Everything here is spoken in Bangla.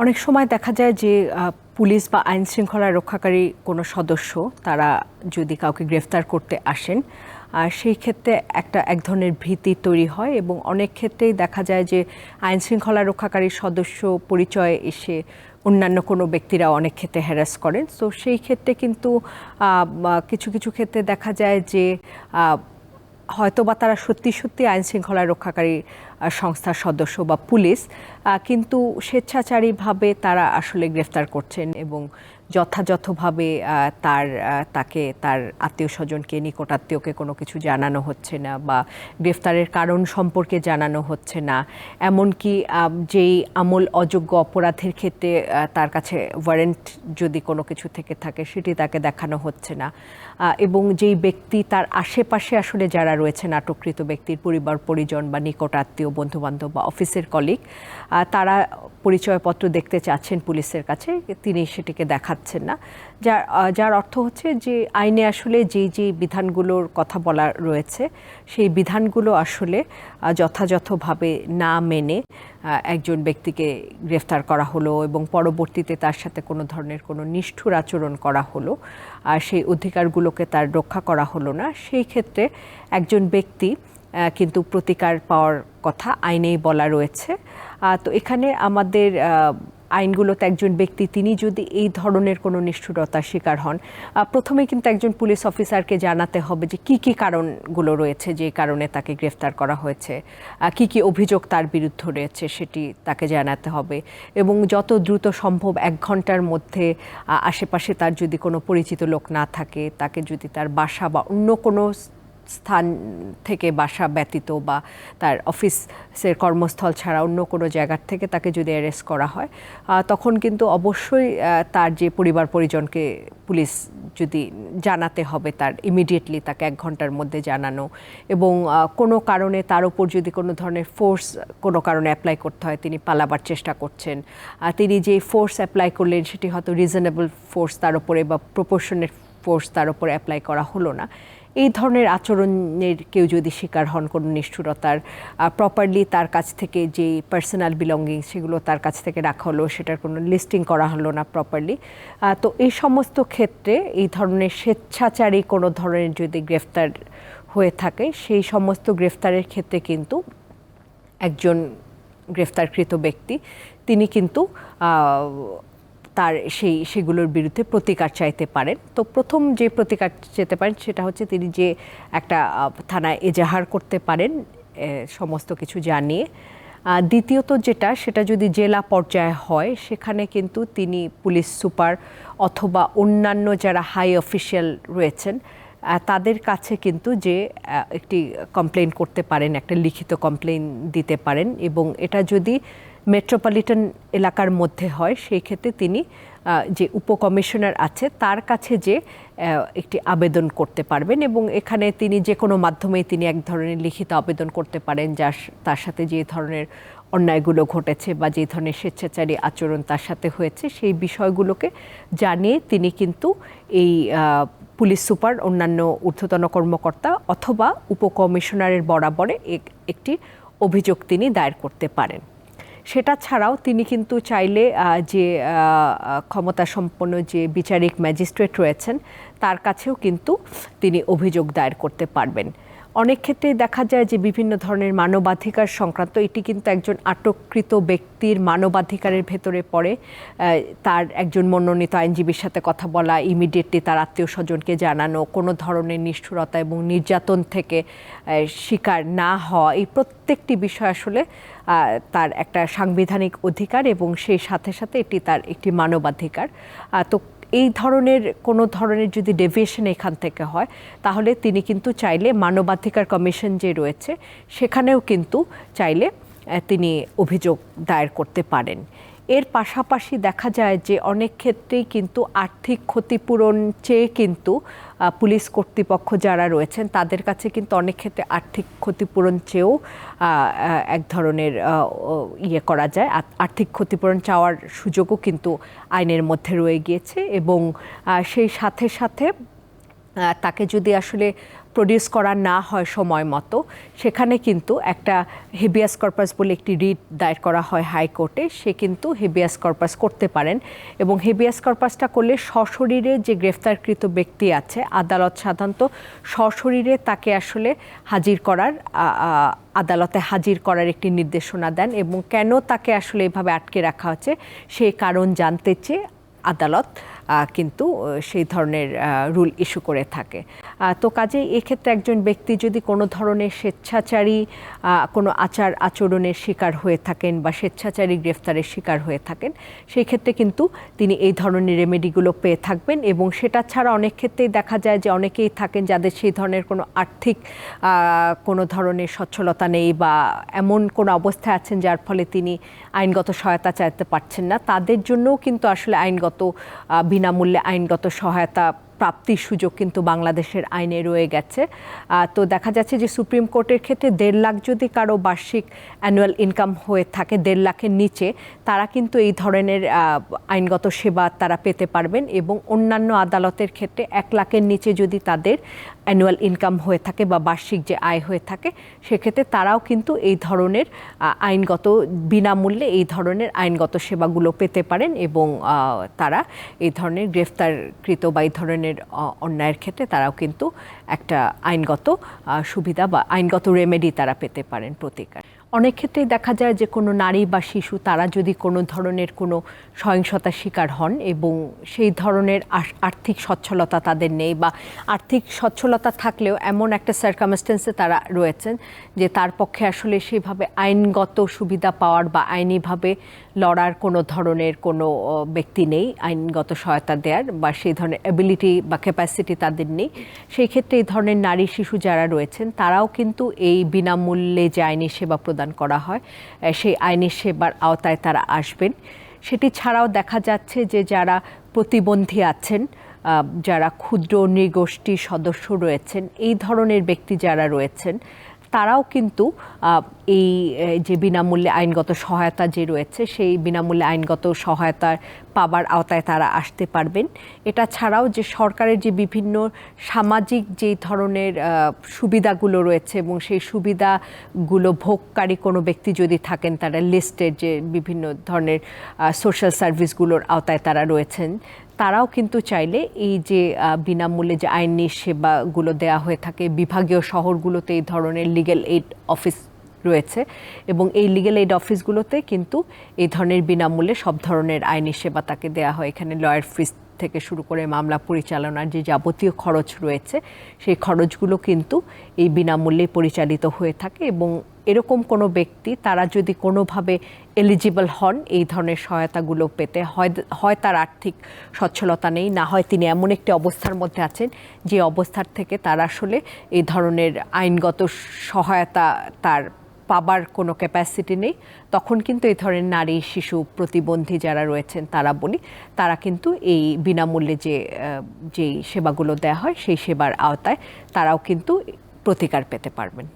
অনেক সময় দেখা যায় যে পুলিশ বা আইন শৃঙ্খলা রক্ষাকারী কোনো সদস্য তারা যদি কাউকে গ্রেফতার করতে আসেন সেই ক্ষেত্রে একটা এক ধরনের ভীতি তৈরি হয় এবং অনেক ক্ষেত্রেই দেখা যায় যে, আইন শৃঙ্খলা রক্ষাকারী সদস্য পরিচয়ে এসে অন্যান্য কোনো ব্যক্তিরা অনেক ক্ষেত্রে হ্যারাস করেন। তো সেই ক্ষেত্রে কিন্তু কিছু কিছু ক্ষেত্রে দেখা যায় যে হয়তো বা তারা সত্যি সত্যি আইন শৃঙ্খলা রক্ষাকারী সংস্থার সদস্য বা পুলিশ কিন্তু স্বেচ্ছাচারীভাবে তারা আসলে গ্রেফতার করছেন এবং যথাযথভাবে তার তাকে, তার আত্মীয় স্বজনকে নিকটাত্মীয়কে কোনো কিছু জানানো হচ্ছে না বা গ্রেফতারের কারণ সম্পর্কে জানানো হচ্ছে না। এমনকি যেই আমল অযোগ্য অপরাধের ক্ষেত্রে তার কাছে ওয়ারেন্ট যদি কোনো কিছু থেকে থাকে, সেটি তাকে দেখানো হচ্ছে না। এবং যেই ব্যক্তি তার আশেপাশে আসলে যারা রয়েছেন আটককৃত ব্যক্তির পরিবার, পরিজন বা নিকট আত্মীয় বন্ধুবান্ধব বা অফিসের কলিগ তারা পরিচয়পত্র দেখতে চাচ্ছেন পুলিশের কাছে, তিনি সেটিকে দেখাচ্ছেন না। যার যার অর্থ হচ্ছে যে আইনে আসলে যেই যেই বিধানগুলোর কথা বলা রয়েছে, সেই বিধানগুলো আসলে যথাযথভাবে না মেনে একজন ব্যক্তিকে গ্রেফতার করা হলো এবং পরবর্তীতে তার সাথে কোনো ধরনের কোনো নিষ্ঠুর আচরণ করা হলো, আর সেই অধিকারগুলোকে তার রক্ষা করা হলো না, সেই ক্ষেত্রে একজন ব্যক্তি কিন্তু প্রতিকার পাওয়ার কথা আইনেই বলা রয়েছে। তো এখানে আমাদের আইনগুলোতে একজন ব্যক্তি, তিনি যদি এই ধরনের কোনো নিষ্ঠুরতার শিকার হন প্রথমে কিন্তু একজন পুলিশ অফিসারকে জানাতে হবে যে কি কি কারণগুলো রয়েছে যে কারণে তাকে গ্রেফতার করা হয়েছে কি কি অভিযোগ তার বিরুদ্ধে রয়েছে সেটি তাকে জানাতে হবে। এবং যত দ্রুত সম্ভব এক ঘণ্টার মধ্যে আশেপাশে তার যদি কোনো পরিচিত লোক না থাকে, তাকে যদি তার বাসা বা অন্য কোনো স্থান থেকে বাসা ব্যতীত বা তার অফিসের কর্মস্থল ছাড়া অন্য কোনো জায়গার থেকে তাকে যদি অ্যারেস্ট করা হয় তখন কিন্তু অবশ্যই তার যে পরিবার পরিজনকে পুলিশ যদি জানাতে হবে, তার ইমিডিয়েটলি তাকে এক ঘণ্টার মধ্যে জানানো এবং কোনো কারণে তার উপর যদি কোনো ধরনের ফোর্স কোনো কারণে অ্যাপ্লাই করতে হয়, তিনি পালাবার চেষ্টা করছেন, আর তিনি যে ফোর্স অ্যাপ্লাই করলেন সেটি হয়তো রিজনেবল ফোর্স তার উপরে বা প্রপোর্শনের ফোর্স তার উপর অ্যাপ্লাই করা হলো না। এই ধরনের আচরণের কেউ যদি শিকার হন কোনো নিষ্ঠুরতার প্রপারলি তার কাছ থেকে যে পার্সোনাল বিলঙ্গিং সেগুলো তার কাছ থেকে রাখা হলো, সেটার কোনো লিস্টিং করা হলো না প্রপারলি তো এই সমস্ত ক্ষেত্রে এই ধরনের স্বেচ্ছাচারী কোনো ধরনের যদি গ্রেফতার হয়ে থাকে, সেই সমস্ত গ্রেফতারের ক্ষেত্রে কিন্তু একজন গ্রেফতারকৃত ব্যক্তি, তিনি কিন্তু তার সেই, সেগুলোর বিরুদ্ধে প্রতিকার চাইতে পারেন। তো প্রথম যে প্রতিকার চাইতে পারেন সেটা হচ্ছে তিনি যে একটা থানায় এজাহার করতে পারেন সমস্ত কিছু জানিয়ে। দ্বিতীয়ত যেটা, সেটা যদি জেলা পর্যায়ে হয়, সেখানে কিন্তু তিনি পুলিশ সুপার অথবা অন্যান্য যারা হাই অফিসিয়াল রয়েছেন তাদের কাছে কিন্তু যে একটি কমপ্লেন করতে পারেন, একটা লিখিত কমপ্লেন দিতে পারেন এবং এটা যদি মেট্রোপলিটন এলাকার মধ্যে হয়, সেই ক্ষেত্রে তিনি যে উপকমিশনার আছে, তার কাছে যে একটি আবেদন করতে পারবেন এবং এখানে তিনি যে কোনো মাধ্যমেই তিনি এক ধরনের লিখিত আবেদন করতে পারেন, যার তার সাথে যে ধরনের অন্যায়গুলো ঘটেছে বা যে ধরনের স্বেচ্ছাচারী আচরণ তার সাথে হয়েছে, সেই বিষয়গুলোকে জানিয়ে তিনি কিন্তু এই পুলিশ সুপার, অন্যান্য ঊর্ধ্বতন কর্মকর্তা অথবা উপকমিশনারের বরাবরে একটি অভিযোগ তিনি দায়ের করতে পারেন। সেটা ছাড়াও তিনি কিন্তু চাইলে যে ক্ষমতা সম্পন্ন যে বিচারিক ম্যাজিস্ট্রেট রয়েছেন, তার কাছেও কিন্তু তিনি অভিযোগ দায়ের করতে পারবেন। অনেক ক্ষেত্রে দেখা যায় যে বিভিন্ন ধরনের মানবাধিকার সংক্রান্ত এটি কিন্তু একজন আটককৃত ব্যক্তির মানবাধিকারের ভেতরে পড়ে। তার একজন মনোনীত আইনজীবীর সাথে কথা বলা, ইমিডিয়েটলি তার আত্মীয় স্বজনকে জানানো, কোনো ধরনের নিষ্ঠুরতা এবং নির্যাতন থেকে শিকার না হওয়া, এই প্রত্যেকটি বিষয় আসলে তার একটা সাংবিধানিক অধিকার এবং সেই সাথে সাথে এটি তার একটি মানবাধিকার। তো এই ধরনের কোনো ধরনের যদি ডেভিয়েশন এখান থেকে হয়, তাহলে তিনি কিন্তু চাইলে মানবাধিকার কমিশন যে রয়েছে, সেখানেও কিন্তু চাইলে তিনি অভিযোগ দায়ের করতে পারেন। এর পাশাপাশি দেখা যায় যে অনেক ক্ষেত্রেই কিন্তু আর্থিক ক্ষতিপূরণ চেয়ে কিন্তু পুলিশ কর্তৃপক্ষ যারা রয়েছেন, তাদের কাছে কিন্তু অনেক ক্ষেত্রে আর্থিক ক্ষতিপূরণ চেয়েও এক ধরনের ইয়ে করা যায়। আর্থিক ক্ষতিপূরণ চাওয়ার সুযোগও কিন্তু আইনের মধ্যে রয়ে গিয়েছে এবং সেই সাথে সাথে তাকে যদি আসলে প্রডিউস করা না হয় সময় মতো, সেখানে কিন্তু একটা হেবিয়াস কর্পাস বলে একটি রিট দায়ের করা হয় হাইকোর্টে, সে কিন্তু হেবিয়াস কর্পাস করতে পারেন এবং হেবিয়াস কর্পাসটা করলে সশরীরে যে গ্রেফতারকৃত ব্যক্তি আছে, আদালত সাধারণত সশরীরে তাকে আসলে হাজির করার আদালতে হাজির করার একটি নির্দেশনা দেন এবং কেন তাকে আসলে এভাবে আটকে রাখা হচ্ছে সেই কারণ জানতে চেয়ে আদালত কিন্তু সেই ধরনের রুল ইস্যু করে থাকে। তো কাজেই এক্ষেত্রে একজন ব্যক্তি যদি কোনো ধরনের স্বেচ্ছাচারী কোনো আচার আচরণের শিকার হয়ে থাকেন বা স্বেচ্ছাচারী গ্রেফতারের শিকার হয়ে থাকেন, সেই ক্ষেত্রে কিন্তু তিনি এই ধরনের রেমেডিগুলো পেয়ে থাকবেন এবং সেটা ছাড়া অনেক ক্ষেত্রেই দেখা যায় যে অনেকেই থাকেন যাদের সেই ধরনের কোনো আর্থিক কোনো ধরনের সচ্ছলতা নেই বা এমন কোনো অবস্থায় আছেন যার ফলে তিনি আইনগত সহায়তা চাইতে পারছেন না। তাদের জন্যও কিন্তু আসলে আইনগত বিনামূল্যে আইনগত সহায়তা প্রাপ্তির সুযোগ কিন্তু বাংলাদেশের আইনে রয়ে গেছে। তো দেখা যাচ্ছে যে সুপ্রিম কোর্টের ক্ষেত্রে দেড় লাখ যদি কারও বার্ষিক অ্যানুয়াল ইনকাম হয়ে থাকে, দেড় লাখের নিচে, তারা কিন্তু এই ধরনের আইনগত সেবা তারা পেতে পারবেন এবং অন্যান্য আদালতের ক্ষেত্রে এক লাখের নিচে যদি তাদের অ্যানুয়াল ইনকাম হয়ে থাকে বা বার্ষিক যে আয় হয়ে থাকে, সেক্ষেত্রে তারাও কিন্তু এই ধরনের আইনগত বিনামূল্যে এই ধরনের আইনগত সেবাগুলো পেতে পারেন এবং তারা এই ধরনের গ্রেফতারকৃত বা এই ধরনের অন্যায়ের ক্ষেত্রে তারাও কিন্তু একটা আইনগত সুবিধা বা আইনগত রেমেডি তারা পেতে পারেন প্রতিকার। অনেক ক্ষেত্রেই দেখা যায় যে কোনো নারী বা শিশু, তারা যদি কোনো ধরনের কোনো সহিংসতার শিকার হন এবং সেই ধরনের আর্থিক সচ্ছলতা তাদের নেই বা আর্থিক সচ্ছলতা থাকলেও এমন একটা সার্কামস্টেন্সে তারা রয়েছেন যে তার পক্ষে আসলে সেভাবে আইনগত সুবিধা পাওয়ার বা আইনিভাবে লড়ার কোনো ধরনের কোনো ব্যক্তি নেই, আইনগত সহায়তা দেওয়ার বা সেই ধরনের অ্যাবিলিটি বা ক্যাপাসিটি তাদের নেই। সেই ক্ষেত্রে এই ধরনের নারী শিশু যারা রয়েছেন, তারাও কিন্তু এই বিনামূল্যে যে আইনি সেবা প্রদান করা হয় সেই আইনি সেবার আওতায় তারা আসবেন। সেটি ছাড়াও দেখা যাচ্ছে যে যারা প্রতিবন্ধী আছেন যারা ক্ষুদ্র নৃগোষ্ঠী সদস্য রয়েছেন, এই ধরনের ব্যক্তি যারা রয়েছেন তারাও কিন্তু এই যে বিনামূল্যে আইনগত সহায়তা যে রয়েছে, সেই বিনামূল্যে আইনগত সহায়তার পাবার আওতায় তারা আসতে পারবেন। এটা ছাড়াও যে সরকারের যে বিভিন্ন সামাজিক যে ধরনের সুবিধাগুলো রয়েছে এবং সেই সুবিধাগুলো ভোগকারী কোনো ব্যক্তি যদি থাকেন, তারা লিস্টের যে বিভিন্ন ধরনের সোশ্যাল সার্ভিসগুলোর আওতায় তারা রয়েছেন। তারাও কিন্তু চাইলে এই যে বিনামূল্যে যে আইনি সেবাগুলো দেওয়া হয়ে থাকে, বিভাগীয় শহরগুলোতে এই ধরনের লিগেল এইড অফিস রয়েছে এবং এই লিগেল এইড অফিসগুলোতে কিন্তু এই ধরনের বিনামূল্যে সব ধরনের আইনি সেবা তাকে দেওয়া হয়। এখানে লয়ার ফিস থেকে শুরু করে মামলা পরিচালনার যে যাবতীয় খরচ রয়েছে, সেই খরচগুলো কিন্তু এই বিনামূল্যে পরিচালিত হয়ে থাকে এবং এরকম কোনো ব্যক্তি তারা যদি কোনোভাবে এলিজিবল হন, এই ধরনের সহায়তাগুলো পেতে, হয় হয় তার আর্থিক সচ্ছলতা নেই, না হয় তিনি এমন একটি অবস্থার মধ্যে আছেন যে অবস্থার থেকে তার আসলে এই ধরনের আইনগত সহায়তা তার পাবার কোনো ক্যাপাসিটি নেই, তখন কিন্তু এই ধরনের নারী, শিশু প্রতিবন্ধী যারা রয়েছেন তারা বলি, তারা কিন্তু এই বিনামূল্যে যে যেই সেবাগুলো দেওয়া হয়, সেই সেবার আওতায় তারাও কিন্তু প্রতিকার পেতে পারবেন।